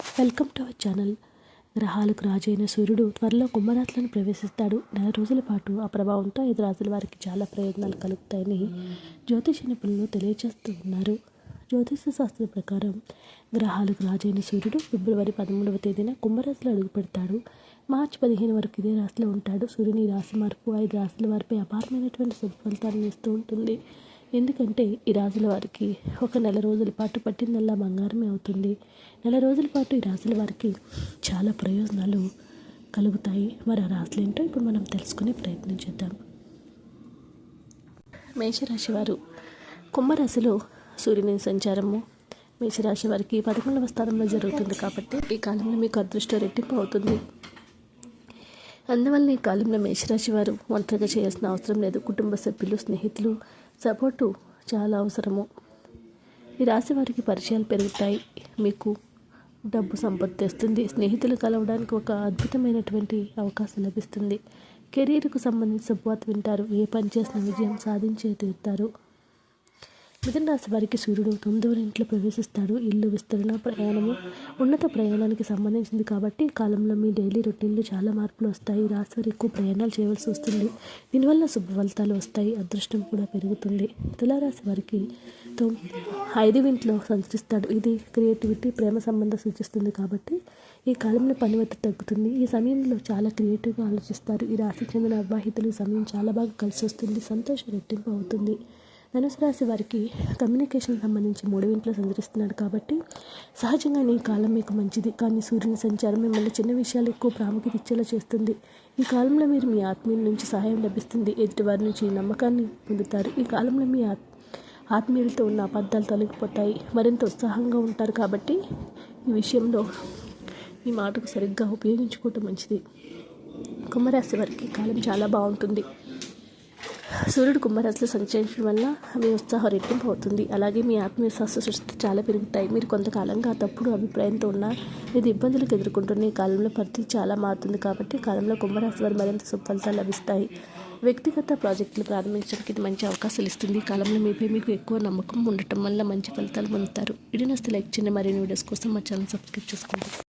Welcome to our channel. గ్రహాలకు రాజైన సూర్యుడు త్వరలో కుంభరాశులను ప్రవేశిస్తాడు. నెల రోజుల పాటు ఆ ప్రభావంతో ఐదు రాజుల వారికి చాలా ప్రయోజనాలు కలుగుతాయని జ్యోతిష నిపుణులు తెలియజేస్తూ ఉన్నారు. జ్యోతిష శాస్త్రం ప్రకారం గ్రహాలకు రాజైన సూర్యుడు ఫిబ్రవరి పదమూడవ తేదీన కుంభరాశిలో అడుగు పెడతాడు మార్చి పదిహేను వరకు ఇదే రాశిలో ఉంటాడు. సూర్యుని రాశి మార్పు ఐదు రాశుల వారిపై అపారమైనటువంటి శుభ ఫలితాలను ఇస్తూ ఉంటుంది. ఎందుకంటే ఈ రాజుల వారికి ఒక నెల రోజుల పాటు పట్టిందల్లా బంగారమే అవుతుంది. నెల రోజుల పాటు ఈ రాజుల వారికి చాలా ప్రయోజనాలు కలుగుతాయి. మరి ఆ రాశులు ఏంటో ఇప్పుడు మనం తెలుసుకునే ప్రయత్నం చేద్దాం. మేషరాశి వారు. కుంభరాశిలో సూర్యుని సంచారము. మేషరాశి వారికి పదకొండవ స్థానంలో జరుగుతుంది కాబట్టి ఈ కాలంలో మీకు అదృష్టం రెట్టింపు అవుతుంది. అందువల్ల ఈ కాలంలో మేషరాశి వారు ఒంటరిగా చేయాల్సిన అవసరం లేదు. కుటుంబ సభ్యులు స్నేహితులు సపోర్టు చాలా అవసరము. ఈ రాశి వారికి పరిచయాలు పెరుగుతాయి. మీకు డబ్బు సంపద తెస్తుంది. స్నేహితులు కలవడానికి ఒక అద్భుతమైనటువంటి అవకాశం లభిస్తుంది. కెరీర్కు సంబంధించిన శుభవార్త వింటారు. ఏ పని చేసిన విజయం సాధించే తీరుతారు. మిథున రాశి వారికి సూర్యుడు తొమ్మిదవ ఇంట్లో ప్రవేశిస్తాడు. ఇల్లు విస్తరణ ప్రయాణము ఉన్నత ప్రయాణానికి సంబంధించింది కాబట్టి కాలంలో మీ డైలీ రొటీన్లో చాలా మార్పులు వస్తాయి. రాశి వారు ఎక్కువ ప్రయాణాలు చేయవలసి వస్తుంది. దీనివల్ల శుభ ఫలితాలు వస్తాయి. అదృష్టం కూడా పెరుగుతుంది. తులారాశి వారికి ఐదు ఇంట్లో సంచరిస్తాడు. ఇది క్రియేటివిటీ ప్రేమ సంబంధం సూచిస్తుంది కాబట్టి ఈ కాలంలో పని ఒత్తిడి తగ్గుతుంది. ఈ సమయంలో చాలా క్రియేటివ్గా ఆలోచిస్తారు. ఈ రాశికి చెందిన అవివాహితులు సమయం చాలా బాగా కలిసి వస్తుంది. సంతోషం రెట్టింపు అవుతుంది. ధనుసు రాశి వారికి కమ్యూనికేషన్ సంబంధించి మూడు ఇంట్లో సంచరిస్తున్నాడు కాబట్టి సహజంగా ఈ కాలం మీకు మంచిది. కానీ సూర్యుని సంచారం మిమ్మల్ని చిన్న విషయాలు ఎక్కువ ప్రాముఖ్యత ఇచ్చేలా చేస్తుంది. ఈ కాలంలో మీరు మీ ఆత్మీయుల నుంచి సహాయం లభిస్తుంది. ఎదుటివారి నుంచి నమ్మకాన్ని పొందుతారు. ఈ కాలంలో మీ ఆత్మీయులతో ఉన్న అబద్ధాలు తొలగిపోతాయి. మరింత ఉత్సాహంగా ఉంటారు కాబట్టి ఈ విషయంలో మీ మాటకు సరిగ్గా ఉపయోగించుకోవటం మంచిది. కుంభరాశి వారికి కాలం చాలా బాగుంటుంది. సూర్యుడు కుంభరాశిలో సంచరించడం వల్ల మీ ఉత్సాహం రెట్టింపు అవుతుంది అలాగే మీ ఆత్మవిశ్వాస సృష్టి చాలా పెరుగుతాయి. మీరు కొంతకాలంగా తప్పుడు అభిప్రాయంతో ఉన్న ఇది ఇబ్బందులకు ఎదుర్కొంటున్న ఈ కాలంలో పరిస్థితి చాలా మారుతుంది కాబట్టి కాలంలో కుంభరాశి వారు మరింత సుఫలితాలు లభిస్తాయి. వ్యక్తిగత ప్రాజెక్టులు ప్రారంభించడానికి ఇది మంచి అవకాశాలు ఇస్తుంది. ఈ కాలంలో మీపై మీకు ఎక్కువ నమ్మకం ఉండటం వల్ల మంచి ఫలితాలు పొందుతారు. వీడియో నస్తే లైక్ చేయండి. మరిన్ని వీడియోస్ కోసం మా ఛానల్ సబ్స్క్రైబ్ చేసుకోండి.